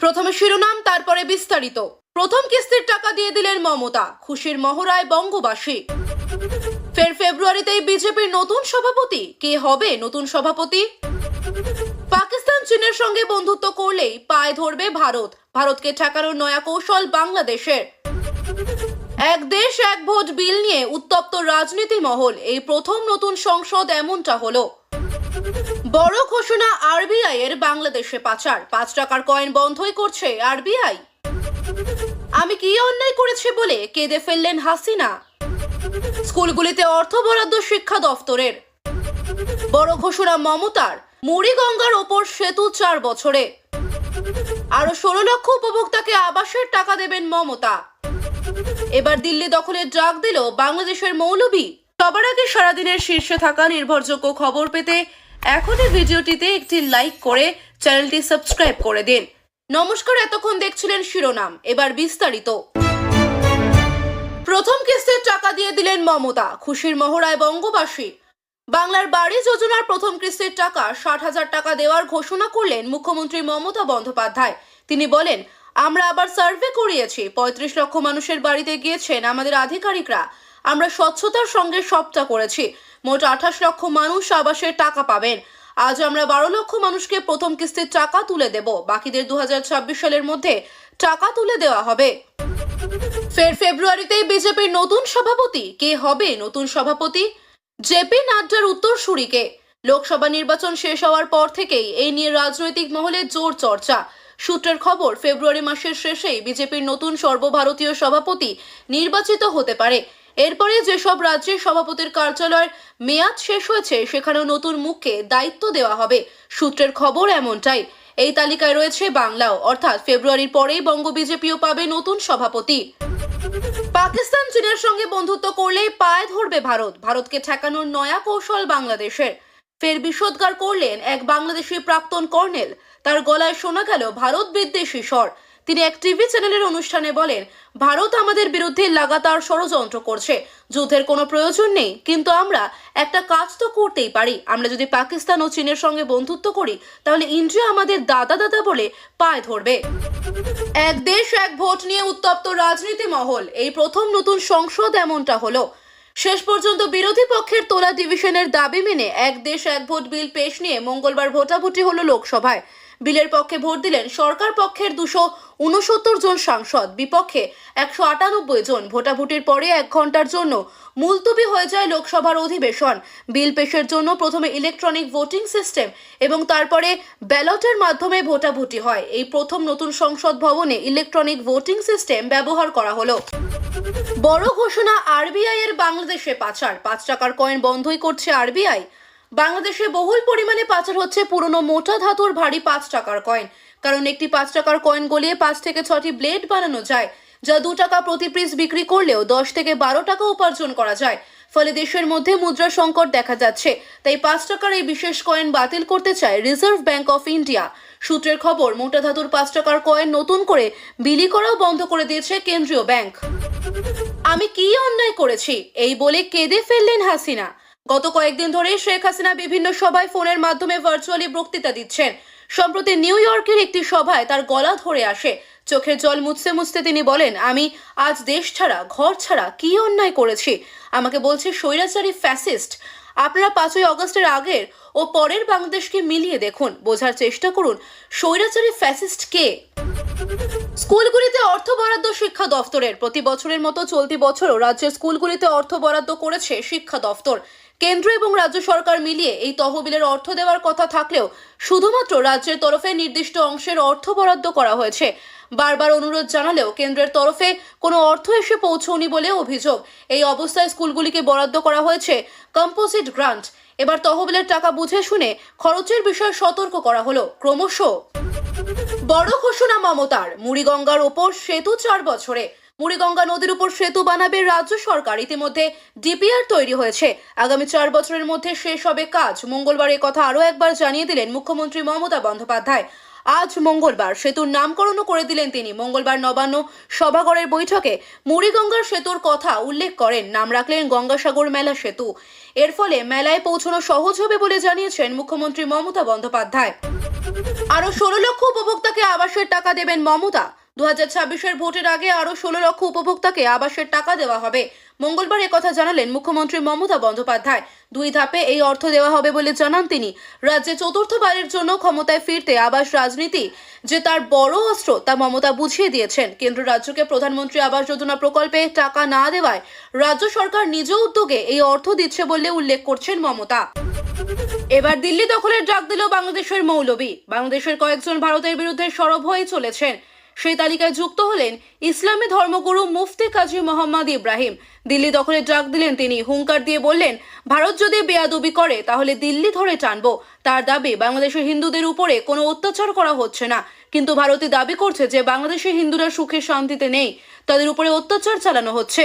প্রথমে শিরোনাম, তারপরে বিস্তারিত। প্রথম কিস্তির টাকা দিয়ে দিলেন মমতা, খুশির মহড়ায় বঙ্গবাসী। ফের ফেব্রুয়ারিতেই বিজেপির নতুন সভাপতি? কে হবে নতুন সভাপতি? পাকিস্তান চীনের সঙ্গে বন্ধুত্ব করলেই পায়ে ধরবে ভারত। ভারতকে ঠেকানোর নয়া কৌশল বাংলাদেশের। এক দেশ, এক ভোট বিল নিয়ে উত্তপ্ত রাজনীতি মহল। এই প্রথম নতুন সংসদ এমনটা হলো। বড় ঘোষণা, আরবিআই এর বাংলাদেশে পাচার। পাঁচ টাকার কয়েন বন্ধই করছে আরবিআই। আমি কি অন্যায় করেছি বলে কেঁদে ফেললেন হাসিনা? স্কুলগুলিতে অর্থ বরাদ্দ শিক্ষা দফতরের। বড় ঘোষণা, মমতার। মুড়িগঙ্গার ওপর সেতু চার বছরে। আরও ষোলো লক্ষ উপভোক্তাকে আবাসের টাকা দেবেন মমতা। এবার দিল্লি দখলের ডাক দিল বাংলাদেশের মৌলবী সবার আগে সারাদিনের শীর্ষে থাকা নির্ভরযোগ্য খবর পেতে এখনই ভিডিওটিতে একটি লাইক করে চ্যানেলটি সাবস্ক্রাইব করে দিন। নমস্কার, এতক্ষণ দেখছিলেন শিরোনাম। এবার বিস্তারিত। প্রথম কিস্তির টাকা দিয়ে দিলেন মমতা, খুশির মহড়ায় বঙ্গবাসী। বাংলার বাড়ি যোজনার প্রথম কিস্তির টাকা ষাট হাজার টাকা দেওয়ার ঘোষণা করলেন মুখ্যমন্ত্রী মমতা বন্দ্যোপাধ্যায়। তিনি বলেন, আমরা আবার সার্ভে করিয়েছি। পঁয়ত্রিশ লক্ষ মানুষের বাড়িতে গিয়েছেন আমাদের আধিকারিকরা। আমরা স্বচ্ছতার সঙ্গে সবটা করেছি। মোট আঠাশ লক্ষ মানুষ আবাসের টাকা পাবেন। আজ আমরা বারো লক্ষ মানুষকে প্রথম কিস্তির টাকা তুলে দেব। বাকিদের দু হাজার ছাব্বিশ সালের মধ্যে টাকা তুলে দেওয়া হবে। ফের ফেব্রুয়ারিতেই বিজেপির নতুন সভাপতি। কে হবে নতুন সভাপতি? জেপি নাড্ডার উত্তরসূরিকে লোকসভা নির্বাচন শেষ হওয়ার পর থেকেই এই নিয়ে রাজনৈতিক মহলে জোর চর্চা। সূত্রের খবর, ফেব্রুয়ারি মাসের শেষেই বিজেপির নতুন সর্বভারতীয় সভাপতি নির্বাচিত হতে পারে। এরপরে যেসব রাজ্যের সভাপতির কার্যালয়ের মেয়াদ শেষ হয়েছে, সেখানেও নতুন মুখকে দায়িত্ব দেওয়া হবে। সূত্রের খবর এমনটাই। এই তালিকায় রয়েছে বাংলাও, অর্থাৎ ফেব্রুয়ারির পরেই বঙ্গ বিজেপিও পাবে নতুন সভাপতি। পাকিস্তান, চীনের সঙ্গে বন্ধুত্ব করলেই পায়ে ধরবে ভারত। ভারতকে ঠেকানোর নয়া কৌশল বাংলাদেশের। ফের বিষোদ্গার করলেন এক বাংলাদেশি প্রাক্তন কর্নেল। তার গলায় শোনা গেল, ভারত বিদ্বেষী স্বর। তিনি এক টিভি চ্যানেলের অনুষ্ঠানে বলেন, ভারত আমাদের বিরুদ্ধে লাগাতার ষড়যন্ত্র করছে। যুদ্ধের কোনো প্রয়োজন নেই, কিন্তু আমরা একটা কাজ তো করতেই পারি। আমরা যদি পাকিস্তান ও চীনের সঙ্গে বন্ধুত্ব করি, তাহলে ইন্ডিয়া আমাদের দাদা দাদা বলে পায়ে ধরবে। এক দেশ, এক ভোট নিয়ে উত্তপ্ত রাজনীতি মহল, এই প্রথম নতুন সংসদ এমনটা হলো। শেষ পর্যন্ত বিরোধী পক্ষের তোলা ডিভিশনের দাবি মেনে এক দেশ, এক ভোট বিল পেশ নিয়ে মঙ্গলবার ভোটাভুটি হলো লোকসভায়। বিলের পক্ষে ভোট দিলেন সরকার পক্ষের দুশো উনসত্তর জন সাংসদ। বিপক্ষে একশো আটানব্বই জন। ভোটাভুটির পরে এক ঘণ্টার জন্য মুলতবি হয়ে যায় লোকসভার অধিবেশন। বিল পেশের জন্য প্রথমে ইলেকট্রনিক ভোটিং সিস্টেম এবং তারপরে ব্যালটের মাধ্যমে ভোটাভুটি হয়। এই প্রথম নতুন সংসদ ভবনে ইলেকট্রনিক ভোটিং সিস্টেম ব্যবহার করা হলো। বড় ঘোষণা আরবিআই এর বাংলাদেশে পাচার। পাঁচ টাকার কয়েন বন্ধই করছে আরবিআই। বাংলাদেশে বহুল পরিমাণে পাচার হচ্ছে পুরনো মোটা ধাতুর ভারী পাঁচ টাকার কয়েন। কারণ একটি পাঁচ টাকার কয়েন গলিয়ে পাঁচ থেকে ছটি ব্লেড বানানো যায়, যা দু টাকা প্রতি পিস বিক্রি করলেও দশ থেকে বারো টাকা উপার্জন করা যায়। ফলে দেশের মধ্যে মুদ্রা সংকট দেখা যাচ্ছে। তাই পাঁচ টাকার এই বিশেষ কয়েন বাতিল করতে চায় রিজার্ভ ব্যাংক অফ ইন্ডিয়া সূত্রের খবর, মোটা ধাতুর পাঁচ টাকার কয়েন নতুন করে বিলি করাও বন্ধ করে দিয়েছে কেন্দ্রীয় ব্যাংক। আমি কি অন্যায় করেছি? এই বলে কেঁদে ফেললেন হাসিনা। গত কয়েকদিন ধরেই শেখ হাসিনা বিভিন্ন সভায় ফোনের মাধ্যমে ভার্চুয়ালি বক্তৃতা দিচ্ছেন। সম্প্রতি নিউ ইয়র্কের একটি সভায় তার গলা ধরে আসে। চোখের জল মুছতে মুছতে তিনি বলেন, আমি আজ দেশ ছাড়া, ঘর ছাড়া কি অন্যায় করেছি? আমাকে বলছে স্বৈরাচারী ফ্যাসিস্ট আপনারা পাঁচই অগস্টের আগের ও পরের বাংলাদেশকে মিলিয়ে দেখুন। বোঝার চেষ্টা করুন, স্বৈরাচারী ফ্যাসিস্ট কে? স্কুলগুলিতে অর্থ বরাদ্দ শিক্ষা দফতরের প্রতি বছরের মতো চলতি বছরও রাজ্যের স্কুলগুলিতে অর্থ বরাদ্দ করেছে শিক্ষা দফতর। কেন্দ্র এবং রাজ্য সরকার মিলিয়ে এই তহবিলের অর্থ দেওয়ার কথা থাকলেও শুধুমাত্র রাজ্যের তরফে নির্দিষ্ট অংশের অর্থ বরাদ্দ করা হয়েছে। বারবার অনুরোধ জানালেও কেন্দ্রের তরফে কোনো অর্থ এসে পৌঁছয়নি বলে অভিযোগ। এই অবস্থায় স্কুলগুলিকে বরাদ্দ করা হয়েছে কম্পোজিট গ্রান্ট। এবার তহবিলের টাকা বুঝে শুনে খরচের বিষয়ে সতর্ক করা হলো। ক্রমশ। বড় ঘোষণা মমতার। মুড়িগঙ্গার ওপর সেতু চার বছরে। মুড়িগঙ্গা নদীর উপর সেতু বানাবে রাজ্য সরকার। ইতিমধ্যে ডিপিআর তৈরি হয়েছে। আগামী চার বছরের মধ্যে শেষ হবে কাজ। মঙ্গলবার কথা আরও একবার জানিয়ে দিলেন মুখ্যমন্ত্রী মমতা বন্দ্যোপাধ্যায়। আজ মঙ্গলবার সেতুর নামকরণও করে দিলেন তিনি। মঙ্গলবার নবান্ন সভাগড়ের বৈঠকে মুড়িগঙ্গার সেতুর কথা উল্লেখ করেন। নাম রাখলেন গঙ্গাসাগর মেলা সেতু। এর ফলে মেলায় পৌঁছানো সহজ হবে বলে জানিয়েছেন মুখ্যমন্ত্রী মমতা বন্দ্যোপাধ্যায়। আরও ষোলো লক্ষ উপভোক্তাকে আবাসের টাকা দেবেন মমতা। দু হাজার ভোটের আগে আরও ষোলো লক্ষ উপভোক্তাকে আবাসের টাকা দেওয়া হবে। মঙ্গলবার একথা জানালেন মুখ্যমন্ত্রী মমতা বন্দ্যোপাধ্যায়। দুই ধাপে এই অর্থ দেওয়া হবে বলে জানান তিনি। রাজ্যে চতুর্থবারের জন্য ক্ষমতায় ফিরতে আবাস রাজনীতি যে তার বড় অস্ত্র তা মমতা বুঝিয়ে দিয়েছেন। কেন্দ্র রাজ্যকে প্রধানমন্ত্রী আবাস যোজনা প্রকল্পে টাকা না দেওয়ায় রাজ্য সরকার নিজ উদ্যোগে এই অর্থ দিচ্ছে বলে উল্লেখ করছেন মমতা। এবার দিল্লি দখলের ডাক দিল বাংলাদেশের মৌলবী। বাংলাদেশের কয়েকজন ভারতের বিরুদ্ধে সরব হয়ে চলেছেন। সেই তালিকায় যুক্ত হলেন ইসলামী ধর্মগুরু মুফতি কাজী মোহাম্মদ ইব্রাহিম। দিল্লি দখলে ডাক দিলেন তিনি। হুঙ্কার দিয়ে বললেন, ভারত যদি বেয়াদবি করে, তাহলে দিল্লি ধরে টানব। তার দাবি, বাংলাদেশের হিন্দুদের উপরে কোনো অত্যাচার করা হচ্ছে না। কিন্তু ভারতে দাবি করছে যে, বাংলাদেশের হিন্দুরা সুখে শান্তিতে নেই। তাদের উপরে অত্যাচার চালানো হচ্ছে।